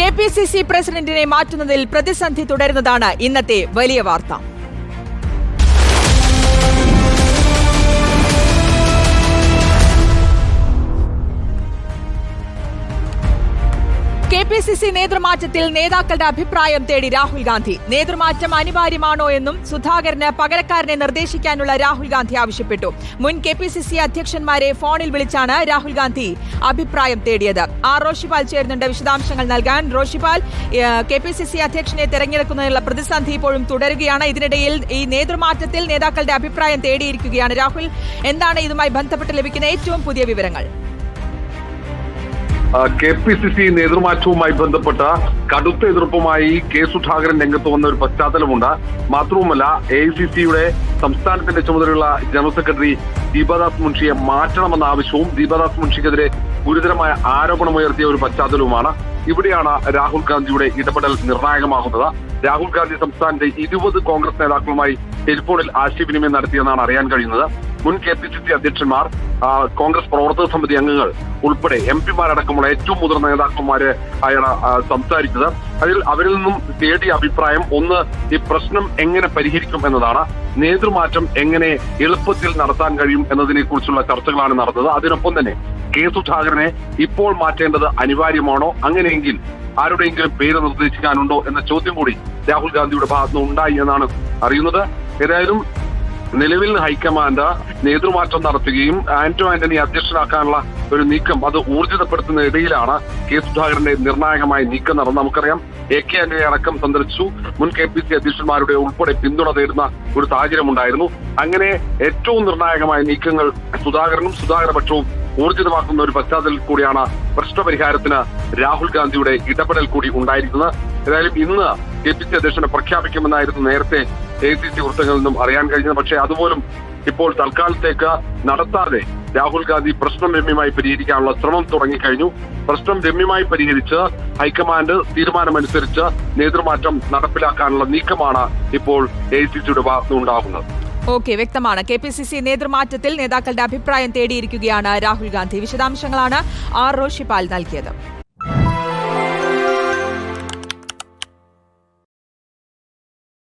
K P C C പ്രസിഡന്റിനെ മാറ്റുന്നതിൽ പ്രതിസന്ധി തുടരുന്നതാണ് ഇന്നത്തെ വലിയ വാർത്ത. കെ പി സി സി നേതൃമാറ്റത്തിൽ നേതാക്കളുടെ അഭിപ്രായം തേടി രാഹുൽ ഗാന്ധി. നേതൃമാറ്റം അനിവാര്യമാണോ എന്നും സുധാകരന് പകരക്കാരനെ നിർദ്ദേശിക്കാനുള്ള രാഹുൽ ഗാന്ധി ആവശ്യപ്പെട്ടു. മുൻ കെ പി സി സി അധ്യക്ഷന്മാരെ ഫോണിൽ വിളിച്ചാണ് രാഹുൽ ഗാന്ധി അഭിപ്രായം തേടിയത്. ആർ. റോഷിപാൽ ചേരുന്നുണ്ട് വിശദാംശങ്ങൾ നൽകാൻ. Roshipal K P C C അധ്യക്ഷനെ തെരഞ്ഞെടുക്കുന്നതിനുള്ള പ്രതിസന്ധി ഇപ്പോഴും തുടരുകയാണ്. ഇതിനിടയിൽ ഈ നേതൃമാറ്റത്തിൽ നേതാക്കളുടെ അഭിപ്രായം തേടിയിരിക്കുകയാണ് രാഹുൽ. എന്താണ് ഇതുമായി ബന്ധപ്പെട്ട് ലഭിക്കുന്ന ഏറ്റവും പുതിയ വിവരങ്ങൾ? കെ പി സി സി നേതൃമാറ്റവുമായി ബന്ധപ്പെട്ട കടുത്ത എതിർപ്പുമായി കെ സുധാകരൻ രംഗത്ത് വന്ന ഒരു പശ്ചാത്തലമുണ്ട്. മാത്രവുമല്ല എ ഐ സി സിയുടെ സംസ്ഥാനത്തിന്റെ ചുമതലയുള്ള ജനറൽ സെക്രട്ടറി ദീപദാസ് മുൻഷിയെ മാറ്റണമെന്ന ആവശ്യവും ദീപദാസ് മുൻഷിക്കെതിരെ ഗുരുതരമായ ആരോപണമുയർത്തിയ ഒരു പശ്ചാത്തലവുമാണ്. ഇവിടെയാണ് രാഹുൽ ഗാന്ധിയുടെ ഇടപെടൽ നിർണായകമാകുന്നത്. രാഹുൽ ഗാന്ധി സംസ്ഥാനത്തെ ഇരുപത് കോൺഗ്രസ് നേതാക്കളുമായി ടെലിഫോണിൽ ആശയവിനിമയം നടത്തിയെന്നാണ് അറിയാൻ കഴിയുന്നത്. മുൻ കെ പി സി സി അധ്യക്ഷന്മാർ കോൺഗ്രസ് പ്രവർത്തക സമിതി അംഗങ്ങൾ ഉൾപ്പെടെ എം പിമാരടക്കമുള്ള ഏറ്റവും മുതിർന്ന നേതാക്കന്മാര് അയാൾ സംസാരിച്ചത്. അതിൽ അവരിൽ നിന്നും തേടിയ അഭിപ്രായം ഒന്ന് ഈ പ്രശ്നം എങ്ങനെ പരിഹരിക്കും എന്നതാണ്. നേതൃമാറ്റം എങ്ങനെ എളുപ്പത്തിൽ നടത്താൻ കഴിയും എന്നതിനെ കുറിച്ചുള്ള ചർച്ചകളാണ് നടന്നത്. അതിനൊപ്പം തന്നെ കെ സുധാകരനെ ഇപ്പോൾ മാറ്റേണ്ടത് അനിവാര്യമാണോ? അങ്ങനെയെങ്കിൽ ആരുടെയെങ്കിലും പേര് നിർദ്ദേശിക്കാനുണ്ടോ? എന്ന ചോദ്യം കൂടി രാഹുൽ ഗാന്ധിയുടെ ഭാഗത്തുനിന്ന് ഉണ്ടായി എന്നാണ് അറിയുന്നത്. ഏതായാലും നിലവിൽ ഹൈക്കമാൻഡ് നേതൃമാറ്റം നടത്തുകയും ആന്റോ ആന്റണി അധ്യക്ഷനാക്കാനുള്ള ഒരു നീക്കം അത് ഊർജിതപ്പെടുത്തുന്ന ഇടയിലാണ് കെ സുധാകരന്റെ നിർണായകമായ നീക്കം നടന്നത്. നമുക്കറിയാം എ കെ ആന്റണി അടക്കം സന്ദർശിച്ചു മുൻ കെ പി സി അധ്യക്ഷന്മാരുടെ ഉൾപ്പെടെ പിന്തുണ തേടുന്ന ഒരു സാഹചര്യം ഉണ്ടായിരുന്നു. അങ്ങനെ ഏറ്റവും നിർണായകമായ നീക്കങ്ങൾ സുധാകരനും സുധാകരപക്ഷവും ഊർജിതമാക്കുന്ന ഒരു പശ്ചാത്തലത്തിൽ കൂടിയാണ് പ്രശ്നപരിഹാരത്തിന് രാഹുൽ ഗാന്ധിയുടെ ഇടപെടൽ കൂടി ഉണ്ടായിരിക്കുന്നത്. ഏതായാലും ഇന്ന് കെ പി സി അധ്യക്ഷനെ പ്രഖ്യാപിക്കുമെന്നായിരുന്നു നേരത്തെ എ സി സി വൃത്തങ്ങളിൽ നിന്നും അറിയാൻ കഴിഞ്ഞത്. പക്ഷേ അതുപോലും ഇപ്പോൾ തൽക്കാലത്തേക്ക് നടത്താതെ രാഹുൽ ഗാന്ധി പ്രശ്നം രമ്യമായി പരിഹരിക്കാനുള്ള ശ്രമം തുടങ്ങിക്കഴിഞ്ഞു. പ്രശ്നം രമ്യമായി പരിഹരിച്ച് ഹൈക്കമാൻഡ് തീരുമാനമനുസരിച്ച് നേതൃമാറ്റം നടപ്പിലാക്കാനുള്ള നീക്കമാണ് ഇപ്പോൾ എ സി സിയുടെ ഭാഗത്തുനിന്നുണ്ടാകുന്നത് ഓക്കെ വ്യക്തമാണ്. കെ പി സി സി നേതൃമാറ്റത്തിൽ നേതാക്കളുടെ അഭിപ്രായം തേടിയിരിക്കുകയാണ് രാഹുൽ ഗാന്ധി. വിശദാംശങ്ങളാണ് ആർ റോഷിപാൽ നൽകിയത്.